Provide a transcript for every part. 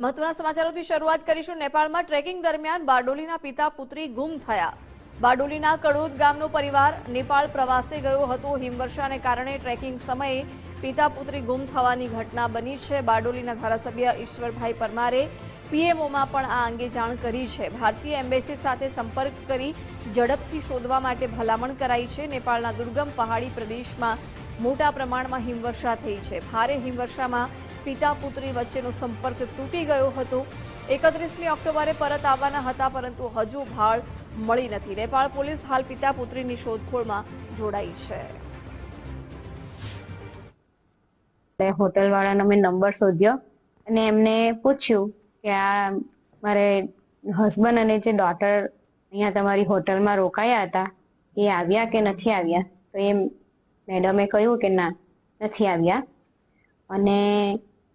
મહત્વના સમાચારોથી શરૂઆત કરીશું. નેપાળમાં ટ્રેકિંગ દરમિયાન બારડોલીના પિતા પુત્રી ગુમ થયા. બારડોલીના કડોદ ગામનો પરિવાર નેપાળ પ્રવાસે ગયો હતો. હિમવર્ષાને કારણે ટ્રેકિંગ સમયે પિતા પુત્રી ગુમ થવાની ઘટના બની છે. બારડોલીના ધારાસભ્ય ઈશ્વરભાઈ પરમારે પીએમઓમાં પણ આ અંગે જાણ કરી છે. ભારતીય એમ્બેસી સાથે સંપર્ક કરી ઝડપથી શોધવા માટે ભલામણ કરાઈ છે. નેપાળના દુર્ગમ પહાડી પ્રદેશમાં મોટા પ્રમાણમાં હિમવર્ષા થઈ છે. ભારે હિમવર્ષામાં પિતા પુત્રી વચ્ચેનો સંપર્ક તૂટી ગયો હતો. એકત્રીસમી ઓક્ટોબરે પરત આવવાના હતા, પરંતુ હજુ ભાળ મળી નથી. નેપાળ પોલીસ હાલ પિતા પુત્રીની શોધખોળમાં જોડાઈ છે. હોટલ વાળાનો મેં નંબર શોધ્યો અને એમને પૂછ્યું કે આ મારે હસબન્ડ અને જે ડોટર અહીંયા તમારી હોટલમાં રોકાયા હતા, એ આવ્યા કે નથી આવ્યા? તો એ મેડમે કહ્યું કે ના, નથી આવ્યા. અને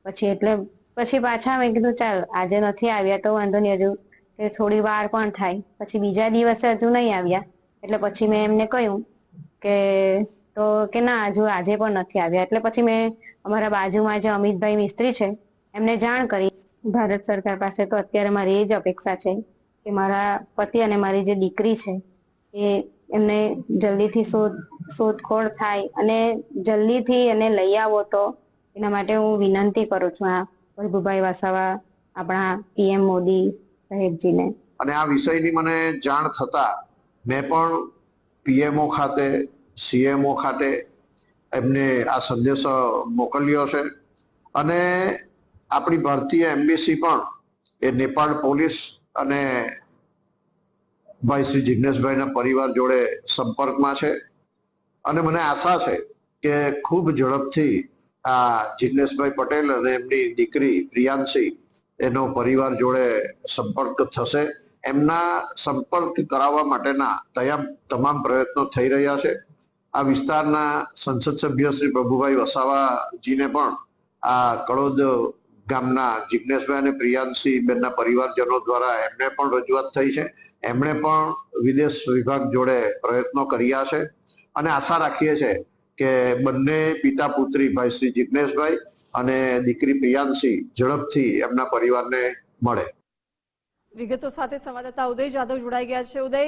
પછી એટલે પછી પાછા મેં કીધું, ચાલ, આજે નથી આવ્યા તો વાંધો નહીં, હજુ કે થોડી વાર પણ થાય. પછી બીજા દિવસે હજુ નહીં આવ્યા. એટલે પછી મેં એમને કહ્યું કે, તો કે ના, હજુ આજે પણ નથી આવ્યા. એટલે પછી મેં અમારા બાજુમાં જે અમિતભાઈ મિસ્ત્રી છે, એમને જાણ કરી. ભારત સરકાર પાસે તો અત્યારે મારી એ જ અપેક્ષા છે કે મારા પતિ અને મારી જે દીકરી છે, એ એમને જલ્દીથી શોધ, શોધખોળ થાય અને જલ્દીથી એને લઈ આવો તો એના માટે હું વિનંતી કરું છું આ વલ્લભભાઈ વસાવા, આપણા પીએમ મોદી સાહેબજીને. અને આ વિષયની મને જાણ થતા મેં પણ પીએમઓ ખાતે, સીએમઓ ખાતે એમને આ સંદેશો મોકલ્યો છે. અને આપણી ભારતીય એમ્બેસી પણ એ નેપાળ પોલીસ અને ભાઈ શ્રી જિગ્નેશભાઈના પરિવાર જોડે સંપર્કમાં છે. અને મને આશા છે કે ખૂબ ઝડપથી આ જિગ્નેશભાઈ પટેલ અને એમની દીકરી પ્રિયાંશી એનો પરિવાર જોડે સંપર્ક થશે. એમના સંપર્ક કરાવવા માટેના તયામ, તમામ પ્રયત્નો થઈ રહ્યા છે. આ વિસ્તારના સંસદ સભ્ય શ્રી પ્રભુભાઈ વસાવાજીને પણ આ કડોદ ગામના જિજ્ઞેશભાઈ અને પ્રિયાંશી બેનના પરિવારજનો દ્વારા એમને પણ રજૂઆત થઈ છે. એમણે પણ વિદેશ વિભાગ જોડે પ્રયત્નો કર્યા છે. અને આશા રાખીએ છીએ કે બંને પિતા પુત્રી ભાઈ શ્રી જિજ્ઞેશભાઈ અને દીકરી પ્રિયાંશી ઝડપથી એમના પરિવારને મળે. વિગતો સાથે સંવાદદાતા ઉદય જાદવ જોડાઈ ગયા છે. ઉદય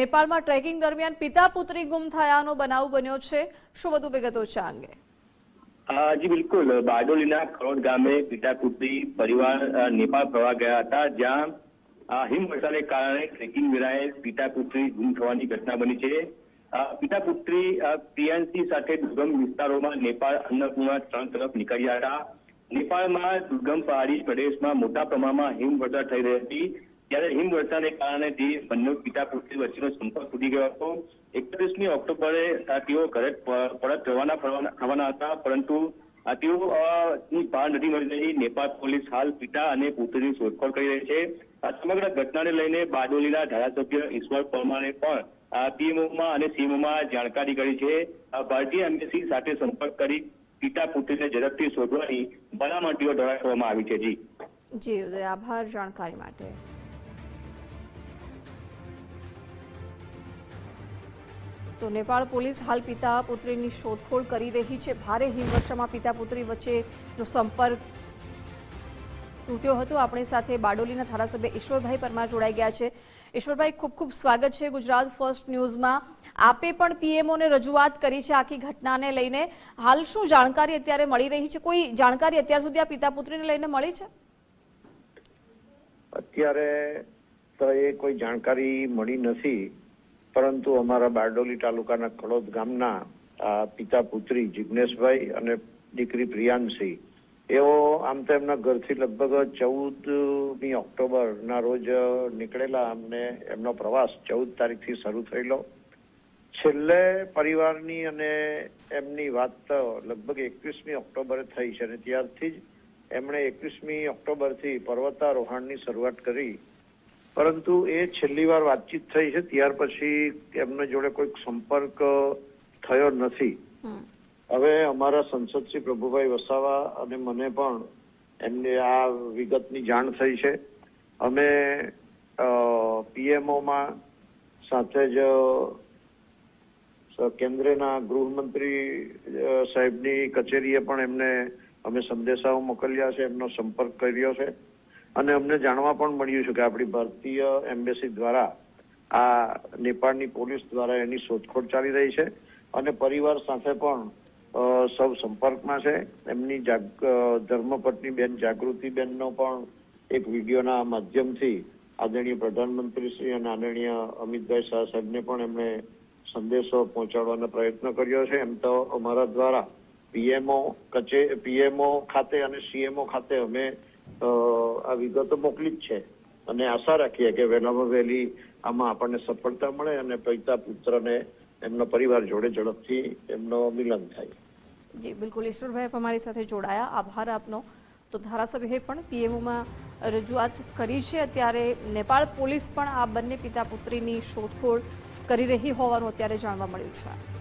નેપાળમાં ટ્રેકિંગ દરમિયાન પિતા પુત્રી ગુમ થયાનો બનાવ બન્યો છે. શું વધુ વિગતો છે આ અંગે? જી બિલકુલ. બારડોલીના કરોડ ગામે પિતા પુત્રી પરિવાર નેપાળ ફરવા ગયા હતા જ્યાં હિમવર્ષાને કારણે ટ્રેકિંગ વેળાએ પિતા પુત્રી ગુમ થવાની ઘટના બની છે. પિતા પુત્રી પ્રિયાંશી સાથે દુર્ગમ વિસ્તારોમાં નેપાળ અન્નપૂર્ણા ત્રણ તરફ નીકળ્યા હતા. નેપાળમાં દુર્ગમ પહાડી પ્રદેશમાં મોટા પ્રમાણમાં હિમવર્ષા થઈ રહી હતી. ત્યારે હિમવર્ષાને કારણે જે બંને પિતા પુત્રી વચ્ચેનો સંપર્ક તૂટી ગયો હતો. એકત્રીસમી ઓક્ટોબરે તેઓ ઘરે પરત રવાના થવાના હતા. પરંતુ તેઓ ભાર નથી મળી રહી. નેપાળ પોલીસ હાલ પિતા અને પુત્રીની શોધખોળ કરી રહી છે. આ સમગ્ર ઘટનાને લઈને બારડોલીના ધારાસભ્ય ઈશ્વર પરમારે પણ પીએમઓમાં અને સીએમઓમાં જાણકારી કરી છે. ભારતીય એમ્બેસી સાથે સંપર્ક કરી પિતા પુત્રીને ઝડપથી શોધવાની ભલામણીઓ દ્વારા આવી છે. જી. જી આભાર જાણકારી માટે. તો નેપાળ પોલીસ હાલ પિતા પુત્રીની શોધખોળ કરી રહી છે. ભારે હિમવર્ષામાં પિતા પુત્રી વચ્ચેનો સંપર્ક તૂટ્યો હતો. આપણી સાથે બારડોલીના ધારાસભ્ય ઈશ્વરભાઈ પરમાર જોડાઈ ગયા છે. ઈશ્વરભાઈ, ખૂબ ખૂબ સ્વાગત છે ગુજરાત ફર્સ્ટ ન્યૂઝમાં. આપે પણ પીએમઓને રજૂઆત કરી છે આખી ઘટનાને લઈને. હાલ શું જાણકારી અત્યારે મળી રહી છે? કોઈ જાણકારી અત્યાર સુધી આ પિતા પુત્રીને લઈને મળી છે? અત્યારે તો એ કોઈ જાણકારી મળી નથી, પરંતુ અમારા બારડોલી તાલુકાના કળોદ ગામના પિતા પુત્રી જિજ્ઞેશભાઈ અને દીકરી પ્રિયાંશી એઓ આમ તો એમના ઘરથી લગભગ ચૌદમી ઓક્ટોબરના રોજ નીકળેલા અમને એમનો પ્રવાસ ચૌદ તારીખથી શરૂ થયેલો. છેલ્લે પરિવારની અને એમની વાત લગભગ એકવીસમી ઓક્ટોબરે થઈ છે અને ત્યારથી જ એમણે એકવીસમી ઓક્ટોબરથી પર્વતારોહણની શરૂઆત કરી. પરંતુ એ છેલ્લી વાર વાતચીત થઈ છે, ત્યાર પછી એમના જોડે કોઈક સંપર્ક થયો નથી. હવે અમારા સંસદ શ્રી પ્રભુભાઈ વસાવા અને મને પણ એમને આ વિગતની જાણ થઈ છે. અમે પીએમઓમાં સાથે જ કેન્દ્રના ગૃહમંત્રી સાહેબની કચેરીએ પણ એમને અમે સંદેશાઓ મોકલ્યા છે, એમનો સંપર્ક કર્યો છે. અને અમને જાણવા પણ મળ્યું છે કે આપણી ભારતીય એમ્બેસી દ્વારા આ નેપાળની પોલીસ દ્વારા એની શોધખોળ ચાલી રહી છે. અને પરિવાર સાથે પણ સૌ સંપર્કમાં છે. એમની ધર્મપત્ની બેન જાગૃતિબેનનો પણ એક વિડીયોના માધ્યમથી આદરણીય પ્રધાનમંત્રી શ્રી અને આદરણીય અમિતભાઈ શાહ સાહેબને પણ એમણે સંદેશો પહોંચાડવાનો પ્રયત્ન કર્યો છે. એમ તો અમારા દ્વારા પીએમઓ કચે, પીએમઓ ખાતે અને સીએમઓ ખાતે અમે આ વિગતો મોકલી જ છે. અને આશા રાખીએ કે વહેલામાં વહેલી આમાં આપણને સફળતા મળે અને પૈતા પુત્રને એમનો પરિવાર જોડે ઝડપથી એમનો મિલન થાય. જી, બિલકુલ. ઈશ્વરભાઈ અમારી સાથે જોડાયા. આભાર આપનો. તો ધારાસભ્યએ પણ પીએમઓમાં રજૂઆત કરી છે. અત્યારે નેપાળ પોલીસ પણ આ બંને પિતા પુત્રીની શોધખોળ કરી રહી હોવાનું અત્યારે જાણવા મળ્યું છે.